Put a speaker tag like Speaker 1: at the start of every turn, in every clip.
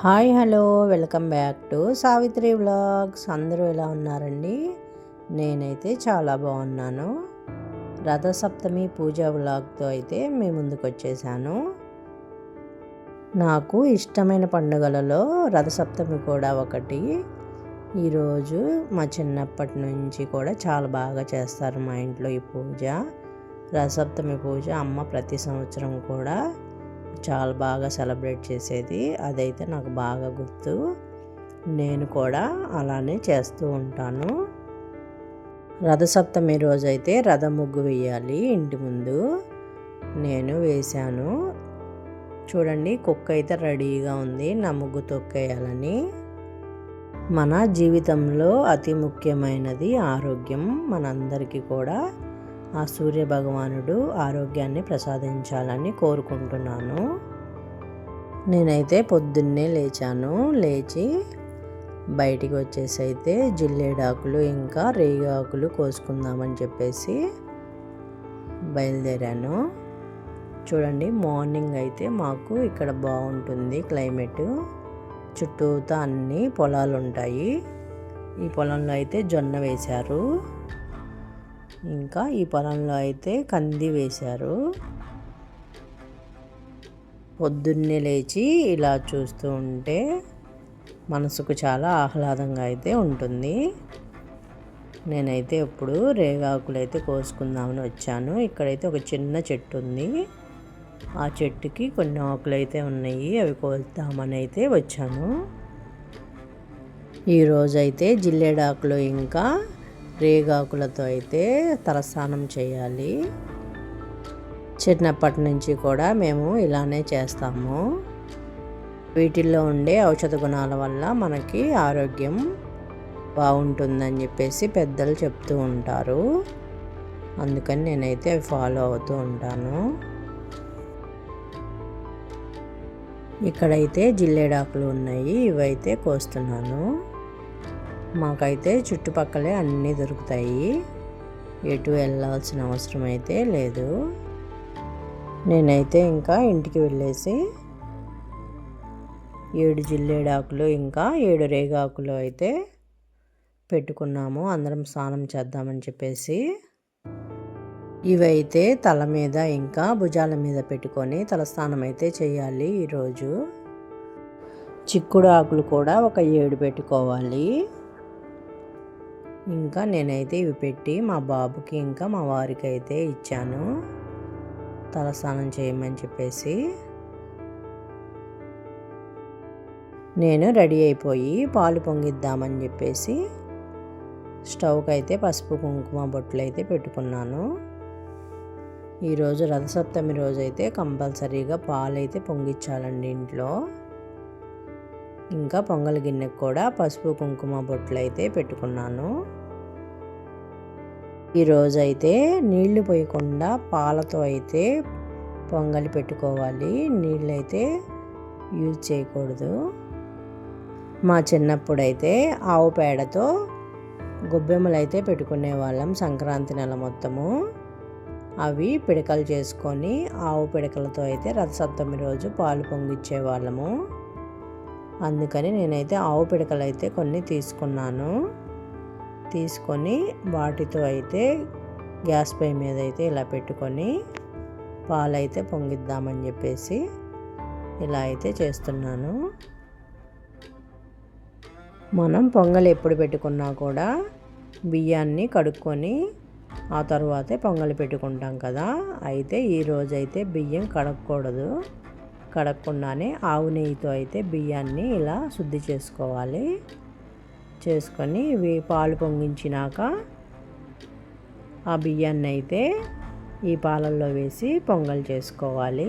Speaker 1: Hi hello welcome back to Savitri vlogs. అందరూ ఎలా ఉన్నారండి? నేనైతే చాలా బాగున్నాను. రథసప్తమి పూజ వ్లాగ్తో అయితే మీ ముందుకు వచ్చేసాను నాకు ఇష్టమైన పండుగలలో రథసప్తమి కూడా ఒకటి. ఈరోజు మా చిన్నప్పటి నుంచి కూడా చాలా బాగా చేస్తారు మా ఇంట్లో ఈ పూజ. రథసప్తమి పూజ అమ్మ ప్రతి సంవత్సరం కూడా చాలా బాగా సెలబ్రేట్ చేసేది. అదైతే నాకు బాగా గుర్తు. నేను కూడా అలానే చేస్తూ ఉంటాను. రథసప్తమి రోజు అయితే రథ ముగ్గు వేయాలి ఇంటి ముందు. నేను వేశాను. చూడండి కుక్క అయితే రెడీగా ఉంది. నా ముగ్గు తొక్కేయాలని. మన జీవితంలో అతి ముఖ్యమైనది ఆరోగ్యం. మనందరికీ కూడా ఆ సూర్య భగవానుడు ఆరోగ్యాన్ని ప్రసాదించాలని కోరుకుంటున్నాను. నేనైతే పొద్దున్నే లేచాను. లేచి బయటికి వచ్చేసి అయితే జిల్లేడాకులు ఇంకా రేగాకులు కోసుకుందామని చెప్పేసి బయలుదేరాను. చూడండి మార్నింగ్ అయితే మాకు ఇక్కడ బాగుంటుంది క్లైమేట్. చుట్టూతా అన్ని పొలాలు ఉంటాయి ఈ పొలంలో అయితే జొన్న వేశారు. ఇంకా ఈ పొలంలో అయితే కంది వేశారు. పొద్దున్నే లేచి ఇలా చూస్తూ ఉంటే మనసుకు చాలా ఆహ్లాదంగా అయితే ఉంటుంది. నేనైతే ఇప్పుడు రేగాకులు అయితే కోసుకుందామని వచ్చాను. ఇక్కడైతే ఒక చిన్న చెట్టు ఉంది. ఆ చెట్టుకి కొన్ని ఆకులు అయితే ఉన్నాయి. అవి కోద్దామని అయితే వచ్చాను. ఈరోజైతే జిల్లేడాకులు ఇంకా రేగాకులతో అయితే తలస్నానం చేయాలి. చిన్నప్పటి నుంచి కూడా మేము ఇలానే చేస్తాము. వీటిల్లో ఉండే ఔషధ గుణాల వల్ల మనకి ఆరోగ్యం బాగుంటుందని చెప్పేసి పెద్దలు చెప్తూ ఉంటారు. అందుకని నేనైతే అవి ఫాలో అవుతూ ఉంటాను. ఇక్కడైతే జిల్లేడాకులు ఉన్నాయి. ఇవైతే కోస్తున్నాను. మాకైతే చుట్టుపక్కలే అన్నీ దొరుకుతాయి. ఎటు వెళ్ళాల్సిన అవసరం అయితే లేదు. నేనైతే ఇంకా ఇంటికి వెళ్ళేసి ఏడు జిల్లేడాకులు ఇంకా ఏడు రేగాకులు అయితే పెట్టుకున్నాము. అందరం స్నానం చేద్దామని చెప్పేసి ఇవైతే తల మీద ఇంకా భుజాల మీద పెట్టుకొని తలస్నానం అయితే చేయాలి ఈరోజు. చిక్కుడు ఆకులు కూడా ఒక ఏడు పెట్టుకోవాలి. ఇంకా నేనైతే ఇవి పెట్టి మా బాబుకి ఇంకా మా వారికి అయితే ఇచ్చాను. తలస్నానం చేయమని చెప్పేసి నేను రెడీ అయిపోయి పాలు పొంగిద్దామని చెప్పేసి స్టవ్కి అయితే పసుపు కుంకుమ బొట్లు అయితే పెట్టుకున్నాను. ఈరోజు రథసప్తమి రోజు అయితే కంపల్సరీగా పాలు అయితే పొంగిచ్చాలండి ఇంట్లో. ఇంకా పొంగల్ గిన్నెకు కూడా పసుపు కుంకుమ బొట్లు అయితే పెట్టుకున్నాను. ఈరోజైతే నీళ్ళు పోయకుండా పాలతో అయితే పొంగలి పెట్టుకోవాలి. నీళ్ళు అయితే యూజ్ చేయకూడదు. మా చిన్నప్పుడైతే ఆవు పేడతో గొబ్బెమ్మలు అయితే పెట్టుకునే వాళ్ళం సంక్రాంతి నెల మొత్తము. అవి పిడకలు చేసుకొని ఆవు పిడకలతో అయితే రథసప్తమి రోజు పాలు పొంగిచ్చే వాళ్ళము అందుకని నేనైతే ఆవు పిడకలు అయితే కొన్ని తీసుకున్నాను. తీసుకొని వాటితో అయితే గ్యాస్ పై మీద అయితే ఇలా పెట్టుకొని పాలైతే పొంగిద్దామని చెప్పేసి ఇలా అయితే చేస్తున్నాను. మనం పొంగల్ ఎప్పుడు పెట్టుకున్నా కూడా బియ్యాన్ని కడుక్కొని ఆ తర్వాతే పొంగలి పెట్టుకుంటాం కదా. అయితే ఈరోజైతే బియ్యం కడగకూడదు కడగకుండానే ఆవు నెయ్యితో అయితే బియ్యాన్ని ఇలా శుద్ధి చేసుకోవాలి. చేసుకొని ఇవి పాలు పొంగించినాక ఆ బియ్యాన్ని అయితే ఈ పాలల్లో వేసి పొంగల్ చేసుకోవాలి.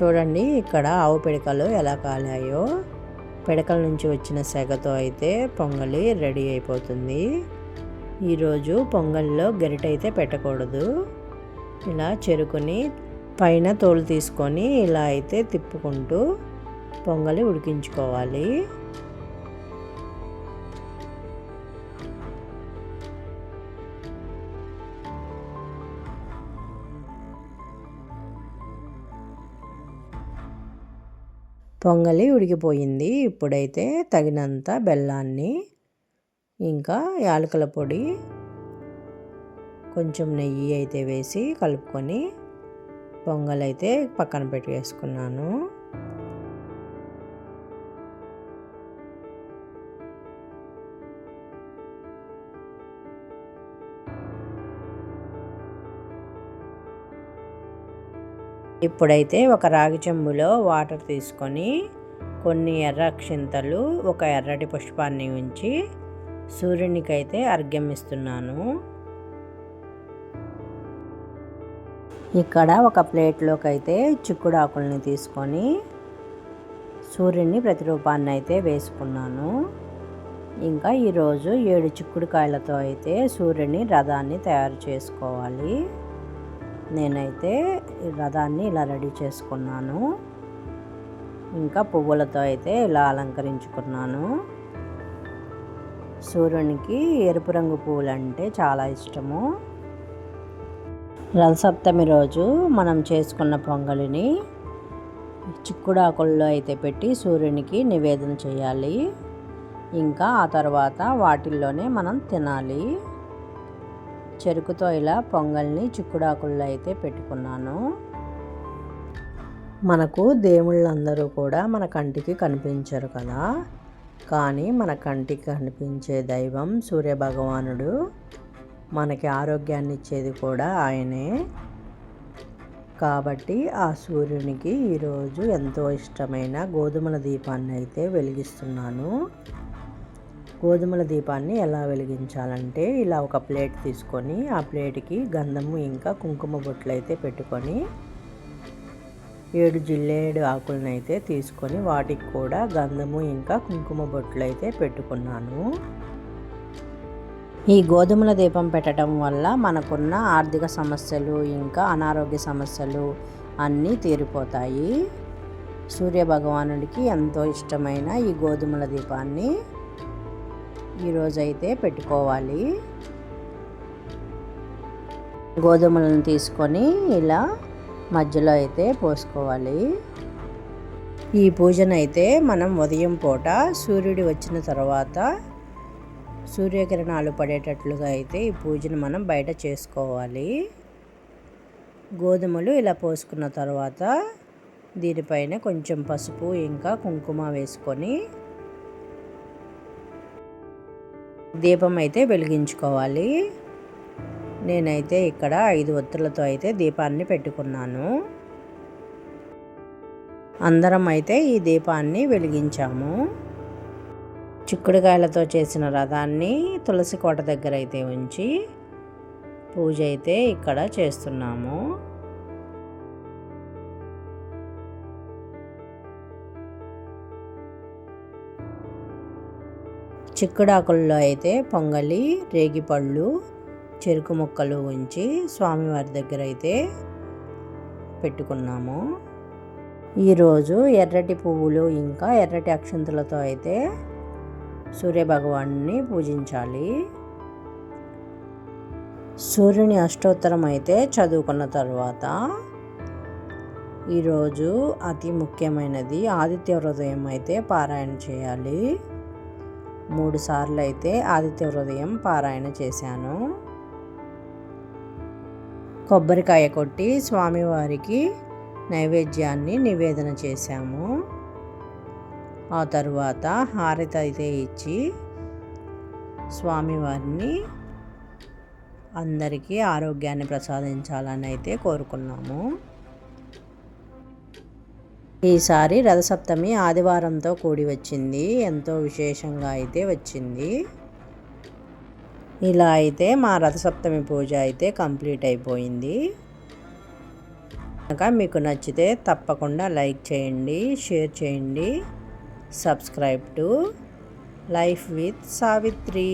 Speaker 1: చూడండి ఇక్కడ ఆవు పిడకలు ఎలా కాలాయో. పిడకల నుంచి వచ్చిన సెగతో అయితే పొంగలి రెడీ అయిపోతుంది. ఈరోజు పొంగల్లో గరిట అయితే పెట్టకూడదు. ఇలా చెరుకుని పైన తోలు తీసుకొని ఇలా అయితే తిప్పుకుంటూ పొంగలి ఉడికించుకోవాలి. పొంగలి ఉడికిపోయింది. ఇప్పుడైతే తగినంత బెల్లాన్ని ఇంకా యాలకుల పొడి కొంచెం నెయ్యి అయితే వేసి కలుపుకొని పొంగల్ అయితే పక్కన పెట్టేసుకున్నాను. ఇప్పుడైతే ఒక రాగి చెంబులో వాటర్ తీసుకొని కొన్ని ఎర్ర అక్షింతలు ఒక ఎర్రటి పుష్పాన్ని ఉంచి సూర్యునికైతే అర్ఘ్యం ఇస్తున్నాను ఇక్కడ ఒక ప్లేట్లోకి అయితే చిక్కుడు ఆకుల్ని తీసుకొని సూర్యుని ప్రతిరూపాన్ని అయితే వేసుకున్నాను. ఇంకా ఈరోజు ఏడు చిక్కుడుకాయలతో అయితే సూర్యుని రథాన్ని తయారు చేసుకోవాలి. నేనైతే రథాన్ని ఇలా రెడీ చేసుకున్నాను. ఇంకా పువ్వులతో అయితే ఇలా అలంకరించుకున్నాను. సూర్యునికి ఎరుపు రంగు పువ్వులు అంటే చాలా ఇష్టము. రథసప్తమి రోజు మనం చేసుకున్న పొంగలిని చిక్కుడాకుల్లో అయితే పెట్టి సూర్యునికి నివేదన చేయాలి. ఇంకా ఆ తర్వాత వాటిల్లోనే మనం తినాలి. చెరుకుతో ఇలా పొంగల్ని చిక్కుడాకుల్లో అయితే పెట్టుకున్నాను. మనకు దేవుళ్ళందరూ కూడా మన కంటికి కనిపించరు కదా. కానీ మన కంటికి కనిపించే దైవం సూర్యభగవానుడు మనకి ఆరోగ్యాన్ని ఇచ్చేది కూడా ఆయనే. కాబట్టి ఆ సూర్యునికి ఈరోజు ఎంతో ఇష్టమైన గోధుమల దీపాన్ని అయితే వెలిగిస్తున్నాను. గోధుమల దీపాన్ని ఎలా వెలిగించాలంటే ఇలా ఒక ప్లేట్ తీసుకొని ఆ ప్లేట్కి గంధము ఇంకా కుంకుమ బొట్లు అయితే పెట్టుకొని ఏడు జిల్లేడు ఆకులను అయితే తీసుకొని వాటికి కూడా గంధము ఇంకా కుంకుమ బొట్లు అయితే పెట్టుకున్నాను. ఈ గోధుమల దీపం పెట్టడం వల్ల మనకున్న ఆర్థిక సమస్యలు ఇంకా అనారోగ్య సమస్యలు అన్నీ తీరిపోతాయి. సూర్య భగవానుడికి ఎంతో ఇష్టమైన ఈ గోధుమల దీపాన్ని ఈరోజైతే పెట్టుకోవాలి. గోధుమలను తీసుకొని ఇలా మధ్యలో అయితే పోసుకోవాలి. ఈ పూజనైతే మనం ఉదయం పూట సూర్యుడు వచ్చిన తర్వాత సూర్యకిరణాలు పడేటట్లుగా అయితే ఈ పూజను మనం బయట చేసుకోవాలి. గోధుమలు ఇలా పోసుకున్న తర్వాత దీనిపైన కొంచెం పసుపు ఇంకా కుంకుమ వేసుకొని దీపం అయితే వెలిగించుకోవాలి. నేనైతే ఇక్కడ ఐదు ఒత్తులతో అయితే దీపాన్ని పెట్టుకున్నాను. అందరం అయితే ఈ దీపాన్ని వెలిగించాము. చిక్కుడుకాయలతో చేసిన రథాన్ని తులసి కోట దగ్గర అయితే ఉంచి పూజ అయితే ఇక్కడ చేస్తున్నాము. చిక్కుడాకుల్లో అయితే పొంగలి రేగిపళ్ళు చెరుకు ముక్కలు ఉంచి స్వామివారి దగ్గర అయితే పెట్టుకున్నాము. ఈరోజు ఎర్రటి పువ్వులు ఇంకా ఎర్రటి అక్షంతులతో అయితే సూర్యభగవాన్ని పూజించాలి. సూర్యుని అష్టోత్తరం అయితే చదువుకున్న తర్వాత ఈరోజు అతి ముఖ్యమైనది ఆదిత్య హృదయం అయితే పారాయణ చేయాలి. మూడు సార్లు అయితే ఆదిత్య హృదయం పారాయణ చేశాను. కొబ్బరికాయ కొట్టి స్వామివారికి నైవేద్యాన్ని నివేదన చేశాము. ఆ తరువాత హారతి అయితే ఇచ్చి స్వామివారిని అందరికీ ఆరోగ్యాన్ని ప్రసాదించాలని అయితే కోరుకున్నాము. ఈసారి రథసప్తమి ఆదివారంతో కూడి వచ్చింది. ఎంతో విశేషంగా అయితే వచ్చింది. ఇలా అయితే మా రథసప్తమి పూజ అయితే కంప్లీట్ అయిపోయింది. కనుక మీకు నచ్చితే తప్పకుండా లైక్ చేయండి షేర్ చేయండి subscribe to life with Savitri.